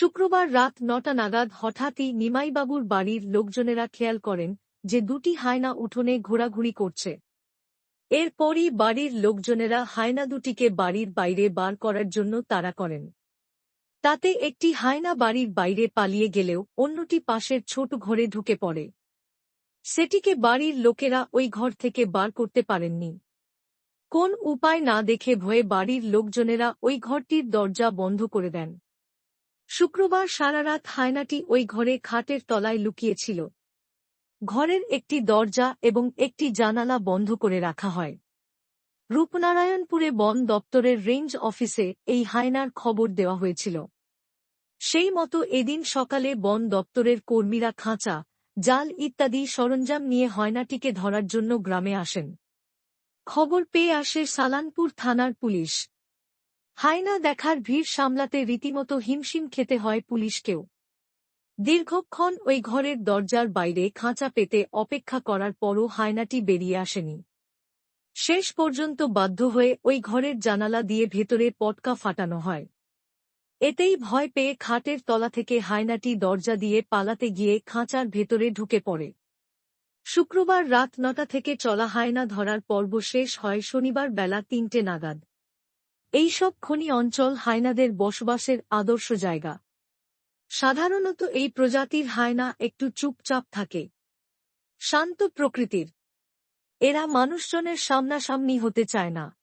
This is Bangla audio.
শুক্রবার রাত নটা নাগাদ হঠাৎই নিমাইবাবুর বাড়ির লোকজনেরা খেয়াল করেন যে দুটি হায়না উঠোনে ঘোরাঘুরি করছে। এরপরই বাড়ির লোকজনেরা হায়না দুটিকে বাড়ির বাইরে বার করার জন্য তাড়া করেন। তাতে একটি হায়না বাড়ির বাইরে পালিয়ে গেলেও অন্যটি পাশের ছোট ঘরে ঢুকে পড়ে। সেটিকে বাড়ির লোকেরা ওই ঘর থেকে বার করতে পারেননি। কোন উপায় না দেখে ভয়ে বাড়ির লোকজনেরা ওই ঘরটির দরজা বন্ধ করে দেন। শুক্রবার সারারাত হায়নাটি ওই ঘরে খাটের তলায় লুকিয়েছিল। ঘরের একটি দরজা এবং একটি জানালা বন্ধ করে রাখা হয়। রূপনারায়ণপুরে বন দপ্তরের রেঞ্জ অফিসে এই হায়নার খবর দেওয়া হয়েছিল। সেই মতো এদিন সকালে বন দপ্তরের কর্মীরা খাঁচা, জাল ইত্যাদি সরঞ্জাম নিয়ে হয়নাটিকে ধরার জন্য গ্রামে আসেন। খবর পেয়ে আসে সালানপুর থানার পুলিশ। হায়না দেখার ভিড় সামলাতে রীতিমতো হিমশিম খেতে হয় পুলিশকেও। দীর্ঘক্ষণ ওই ঘরের দরজার বাইরে খাঁচা পেতে অপেক্ষা করার পরও হায়নাটি বেরিয়ে আসেনি। শেষ পর্যন্ত বাধ্য হয়ে ওই ঘরের জানালা দিয়ে ভেতরে পটকা ফাটানো হয়। এতেই ভয় পেয়ে খাটের তলা থেকে হায়নাটি দরজা দিয়ে পালাতে গিয়ে খাঁচার ভেতরে ঢুকে পড়ে। শুক্রবার রাত নটা থেকে চলা হায়না ধরার পর্ব শেষ হয় শনিবার বেলা তিনটে নাগাদ। এইসব খনি অঞ্চল হায়নাদের বসবাসের আদর্শ জায়গা। সাধারণত এই প্রজাতির হায়না একটু চুপচাপ থাকে। শান্ত প্রকৃতির। এরা মানুষজনের সামনাসামনি হতে চায় না।